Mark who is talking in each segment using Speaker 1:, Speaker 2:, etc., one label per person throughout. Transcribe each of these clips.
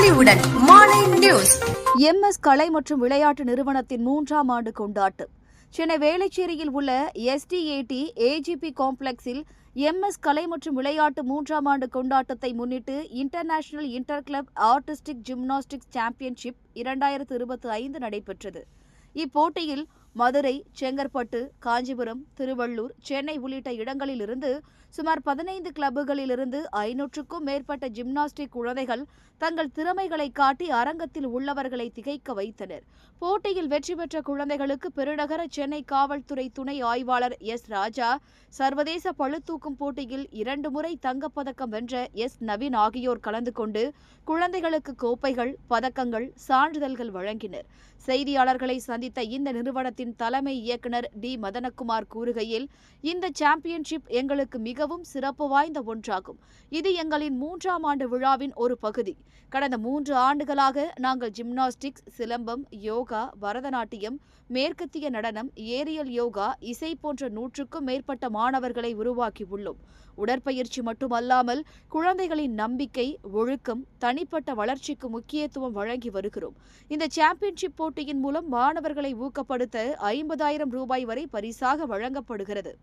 Speaker 1: பொலிவுடன் morning news.
Speaker 2: கலை மற்றும் விளையாட்டு நிறுவனத்தின் மூன்றாம் ஆண்டு கொண்டாட்டம் சென்னை வேளச்சேரியில் உள்ள எஸ்டிஏடி ஏஜிபி காம்ப்ளெக்ஸில் எம்எஸ் கலை மற்றும் விளையாட்டு மூன்றாம் ஆண்டு கொண்டாட்டத்தை முன்னிட்டு international inter club artistic gymnastics championship இரண்டாயிரத்து இருபத்தி ஐந்து நடைபெற்றது. இப்போட்டியில் மதுரை செங்கற்பட்டு காஞ்சிபுரம் திருவள்ளூர் சென்னை உள்ளிட்ட இடங்களிலிருந்து சுமார் பதினைந்து கிளப்புகளிலிருந்து ஐநூற்றுக்கும் மேற்பட்ட ஜிம்னாஸ்டிக் குழந்தைகள் தங்கள் திறமைகளை காட்டி அரங்கத்தில் உள்ளவர்களை திகைக்க வைத்தனர். போட்டியில் வெற்றி பெற்ற குழந்தைகளுக்கு பெருநகர சென்னை காவல்துறை துணை ஆய்வாளர் எஸ் ராஜா சர்வதேச பழுத்தூக்கும் போட்டியில் இரண்டு முறை தங்கப்பதக்கம் வென்ற எஸ் நவீன் ஆகியோர் கலந்து கொண்டு குழந்தைகளுக்கு கோப்பைகள் பதக்கங்கள் சான்றிதழ்கள் வழங்கினர். செய்தியாளர்களை சந்தித்த இந்த நிறுவனத்தின் தலைமை இயக்குனர் டி. மதனகுமார் கூறுகையில் இந்த சாம்பியன்ஷிப் எங்களுக்கு மிகவும் சிறப்பு வாய்ந்த ஒன்றாகும். இது எங்களின் மூன்றாம் ஆண்டு விழாவின் ஒரு பகுதி. கடந்த மூன்று ஆண்டுகளாக நாங்கள் ஜிம்னாஸ்டிக்ஸ் சிலம்பம் யோகா பரதநாட்டியம் மேற்கத்திய நடனம் ஏரியல் யோகா இசை போன்ற நூற்றுக்கும் மேற்பட்ட மாணவர்களை உருவாக்கியுள்ளோம் உடற்பயிற்சி மட்டுமல்லாமல் குழந்தைகளின் நம்பிக்கை ஒழுக்கம் தனிப்பட்ட வளர்ச்சிக்கு முக்கியத்துவம் வழங்கி வருகிறோம். இந்த சாம்பியன்ஷிப் போட்டியின் மூலம் மாணவர்களை ஊக்கப்படுத்த ஐம்பதாயிரம் ரூபாய் வரை பரிசாக வழங்கப்படுகிறது.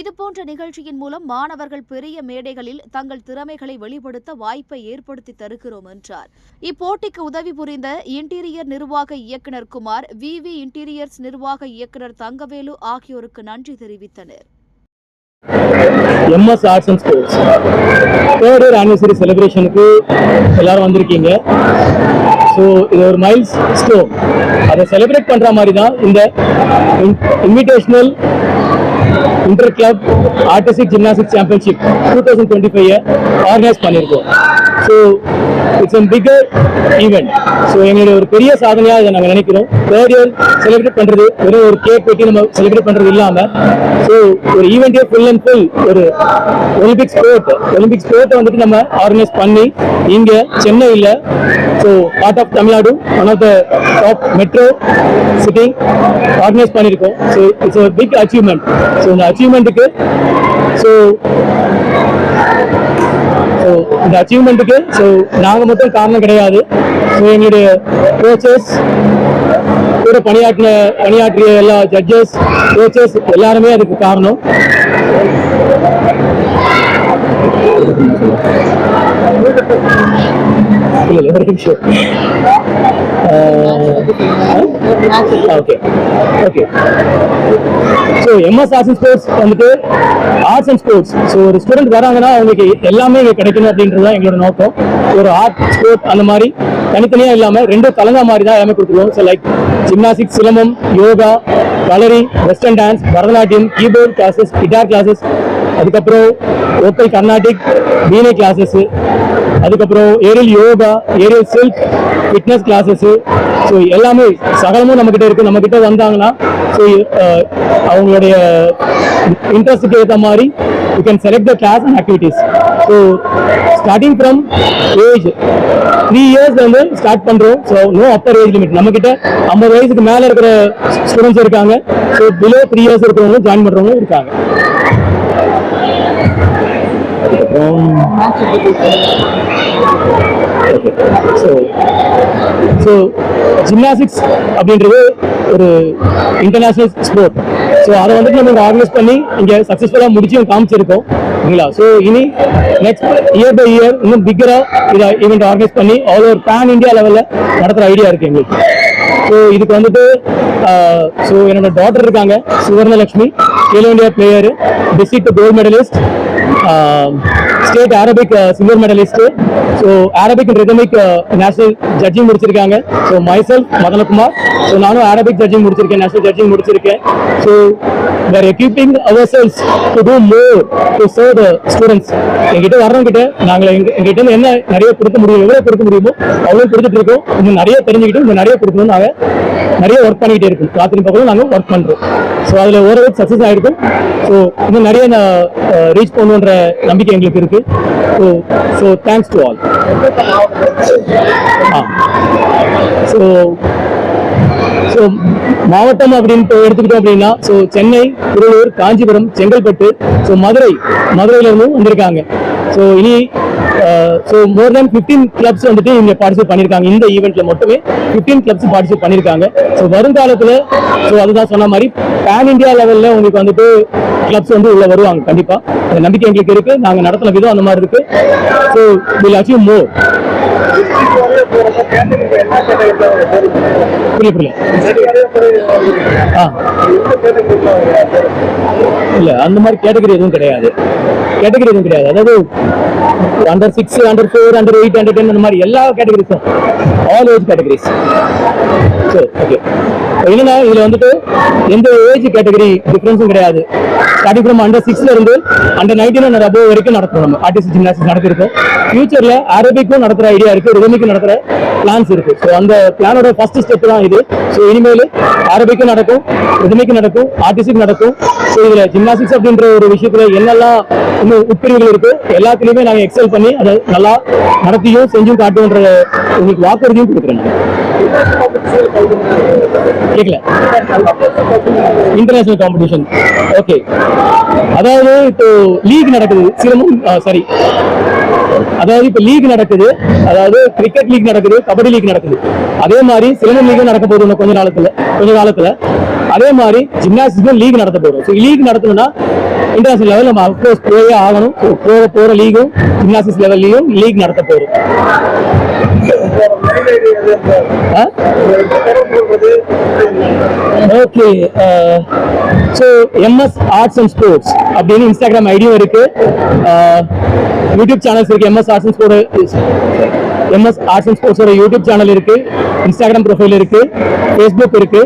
Speaker 2: இதுபோன்ற நிகழ்ச்சியின் மூலம் மாணவர்கள் பெரிய மேடைகளில் தங்கள் திறமைகளை வெளிப்படுத்த வாய்ப்பை ஏற்படுத்தி தருகிறோம் என்றார். இப்போட்டிக்கு உதவி புரிந்த இன்டீரியர் நிர்வாக இயக்குனர் குமார் விவி இன்டீரியர்ஸ் நிர்வாக இயக்குனர் தங்கவேலு ஆகியோருக்கு நன்றி தெரிவித்தனர்.
Speaker 3: MS arts and sports third year anniversary செலிப்ரேஷனுக்கு எல்லாரும் வந்திருக்கீங்க. ஸோ இது ஒரு மைல்ஸ் ஸ்டோன் அதை செலிப்ரேட் பண்ணுற மாதிரி தான் இந்த invitational inter club artistic gymnastic championship two thousand twenty five organise பண்ணியிருக்கோம். So it's a bigger event so எங்களுடைய ஒரு பெரிய சாதனையாக இதை நாங்கள் நினைக்கிறோம். தேர்ட் இயர் செலிப்ரேட் பண்ணுறது வெறும் ஒரு கேக் வெட்டி நம்ம செலிப்ரேட் பண்ணுறது இல்லாமல் ஸோ ஒரு ஈவெண்ட்டே ஃபுல் அண்ட் ஃபுல் ஒரு ஒலிம்பிக் ஸ்போர்ட் ஒலிம்பிக் ஸ்போர்ட்டை வந்துட்டு நம்ம ஆர்கனைஸ் பண்ணி இங்கே சென்னையில் so part of Tamil Nadu one of the top metro city organise பண்ணியிருக்கோம். So it's a big achievement so இந்த அச்சீவ்மெண்ட்டுக்கு ஸோ இந்த அச்சீவ்மெண்ட்டுக்கு ஸோ நாங்கள் மட்டும் காரணம் கிடையாது. ஸோ எங்களுடைய கோச்சஸ் கூட பணியாற்றின பணியாற்றிய எல்லா ஜட்ஜஸ் கோச்சஸ் எல்லாருமே அதுக்கு காரணம். இல்ல, ஒரு நிமிஷம். Okay okay so MS arts and sports வந்துட்டு ஆர்ட்ஸ் அண்ட் ஸ்போர்ட்ஸ் ஸோ ஒரு ஸ்டூடெண்ட் வராங்கன்னா அவங்களுக்கு எல்லாமே இங்கே கிடைக்கணும் அப்படின்றது தான் எங்களோட நோக்கம். ஒரு ஆர்ட் ஸ்போர்ட் அந்த மாதிரி தனித்தனியாக இல்லாமல் ரெண்டும் கலந்த மாதிரி தான் எல்லாமே கொடுத்துருவோம் so like gymnastic silambam yoga kalari western dance Bharatanatyam keyboard classes guitar classes அதுக்கப்புறம் லோக்கல் கர்நாடிக் வீணை கிளாஸஸ் அதுக்கப்புறம் aerial yoga aerial self fitness classes so எல்லாமே சகலமும் நம்மக்கிட்ட இருக்குது நம்மக்கிட்ட வந்தாங்கன்னா ஸோ அவங்களுடைய இன்ட்ரெஸ்ட்டுக்கு ஏற்ற மாதிரி you can select the class and activities so starting from age three years வந்து ஸ்டார்ட் பண்ணுறோம் so no upper age limit நம்மக்கிட்ட ஐம்பது வயசுக்கு மேலே இருக்கிற ஸ்டூடெண்ட்ஸ் இருக்காங்க. ஸோ பிலோ த்ரீ இயர்ஸ் இருக்கிறவங்களும் ஜாயின் பண்ணுறவங்களும் இருக்காங்க. ஸோ ஸோ ஜிம்னாஸ்டிக்ஸ் அப்படின்றது ஒரு இன்டர்நேஷ்னல் ஸ்போர்ட் ஸோ அதை வந்துட்டு நம்ம ஆர்கனைஸ் பண்ணி இங்கே சக்ஸஸ்ஃபுல்லாக முடிச்சு காமிச்சிருக்கோம். ஓகேங்களா ஸோ இனி நெக்ஸ்ட் இயர் பை இயர் இன்னும் பிக்கராக இதை ஈவெண்ட் ஆர்கனைஸ் பண்ணி ஆல் ஓவர் பேன் இந்தியா லெவலில் நடத்துகிற ஐடியா இருக்கு எங்களுக்கு. ஸோ இதுக்கு வந்துட்டு ஸோ என்னோட டாட்டர் இருக்காங்க Swarnalakshmi Khelo India player district gold medalist state aerobic silver medalist so aerobic and rhythmic national judging முடிச்சிருக்காங்க. So myself Madanakumar. ஸோ நானும் அரபிக் ஜட்ஜிங் முடிச்சிருக்கேன் நேஷனல் ஜட்ஜிங் முடிச்சிருக்கேன். So where equipping ourselves to do more to serve the students எங்கிட்ட வர்றவங்கிட்ட நாங்கள் எங்க எங்கிட்ட என்ன நிறைய கொடுக்க முடியும் எவ்வளோ கொடுக்க முடியுமோ அவ்வளோ கொடுத்துட்டு இருக்கோம். இன்னும் நிறைய தெரிஞ்சுக்கிட்டு இன்னும் நிறைய கொடுக்கணும் நாங்கள் நிறைய ஒர்க் பண்ணிக்கிட்டே இருக்கும். ராத்திரி பகலும் நாங்கள் ஒர்க் பண்ணுறோம் ஸோ அதில் ஓரளவுக்கு சக்ஸஸ் ஆகிருக்கும் ஸோ இன்னும் நிறைய ரீச் uh, பண்ணுன்ற நம்பிக்கை எங்களுக்கு இருக்கு. So so thanks to all ah. So so மாவட்டம் அப்படின்னு எடுத்துக்கிட்டோம் அப்படின்னா ஸோ சென்னை திருவள்ளூர் காஞ்சிபுரம் செங்கல்பட்டு ஸோ மதுரை மதுரையில இருந்தும் வந்திருக்காங்க. ஸோ இனி so more than fifteen clubs வந்துட்டு இங்கே பார்ட்டிசிபேட் பண்ணியிருக்காங்க இந்த ஈவெண்ட்ல மட்டுமே ஃபிஃப்டீன் கிளப்ஸ் பார்ட்டிசிபேட் பண்ணியிருக்காங்க ஸோ வருங்காலத்தில் ஸோ அதுதான் சொன்ன மாதிரி பேன் இந்தியா லெவலில் உங்களுக்கு வந்துட்டு கிளப்ஸ் வந்து உள்ள வருவாங்க கண்டிப்பாக அந்த நம்பிக்கை எங்களுக்கு இருக்கு. நாங்கள் நடத்தின விதம் அந்த மாதிரி இருக்கு. ஸோ வில் அச்சீவ் மோர் இல்ல அந்த மாதிரி கேட்டகரி எதுவும் கிடையாது. கேட்டகரி எதுவும் கிடையாது. அதாவது under six under four under eight under ten அந்த மாதிரி எல்லா கேட்டகரிஸும் ஆல் ஏஜ் கேட்டகரிஸ் சரி ஓகே என்னன்னா இதுல வந்துட்டு எந்த ஏஜ் கேட்டகரி டிஃபரன்ஸும் கிடையாது. ஸ்டார்டிங் ஃப்ரம் அண்டர் சிக்ஸ்ல இருந்து அண்டர் நைன்டீன் அண்ட் அபோவ் வரைக்கும் நடத்துறோம் நம்ம. ஆர்டிஸ்ட் ஜிம்னாஸ்டிக் நடத்திருக்கோம். ஃபியூச்சர்ல அரபிக்கும் நடத்துற ஐடியா இருக்கு ரிதமிக்கும் நடத்துற பிளான்ஸ் இருக்கு. ஸோ அந்த பிளானோட ஃபர்ஸ்ட் ஸ்டெப் தான் இது. ஸோ இனிமேல் அரபிக்கும் நடக்கும் ரிதமிக்கும் நடக்கும் ஆர்டிஸ்டிக் நடக்கும். ஸோ இதுல ஜிம்னாஸ்டிக்ஸ் அப்படின்ற ஒரு விஷயத்துல என்னெல்லாம் இன்னும் உட்பிரிவுகள் இருக்கு எல்லாத்துலயுமே நாங்க எக்ஸல் பண்ணி அதை நல்லா நடத்தியும் செஞ்சும் காட்டுன்ற உங்களுக்கு வாக்குறுதியும் கொடுக்குறேன் கேட்கல இன்டர்நேஷனல் காம்படிஷன் ஓகே அதாவது இப்போ லீக் நடக்குது. சிலமும் சாரி அதாவது இப்போ லீக் நடக்குது. அதாவது கிரிக்கெட் லீக் நடக்குது கபடி லீக் நடக்குது. அதே மாதிரி சிலம்பம் லீக் நடக்க போகுது கொஞ்ச நாளத்துல கொஞ்ச காலத்துல. அதே மாதிரி ஜிம்னாஸ்டிக்கும் லீக் நடத்த போறோம் லீக் நடத்தணும்னா இன்டர்நேஷனல் லெவல் நம்ம அப்கோர்ஸ் போயே ஆகணும். போக போற லீகும் ஜிம்னாஸ்டிக்ஸ் லெவல்லையும் லீக் நடத்த போறோம். Okay so MS arts and sports அப்படின்னு இன்ஸ்டாகிராம் ஐடியும் இருக்கு. யூடியூப் சேனல்ஸ் இருக்கு. MS arts and sports MS arts and ஸ்போர்ட்ஸோட YouTube channel இருக்கு இன்ஸ்டாகிராம் ப்ரொஃபைல் இருக்கு ஃபேஸ்புக் இருக்கு.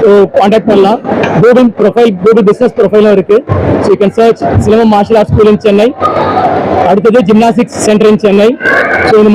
Speaker 3: ஸோ காண்டாக்ட் பண்ணலாம். கூகுள் ப்ரொஃபைல் கூகுள் பிஸ்னஸ் ப்ரொஃபைலும் இருக்கு. So you can search silambam martial arts school in Chennai அடுத்தது gymnastics centre in Chennai so இந்த மாதிரி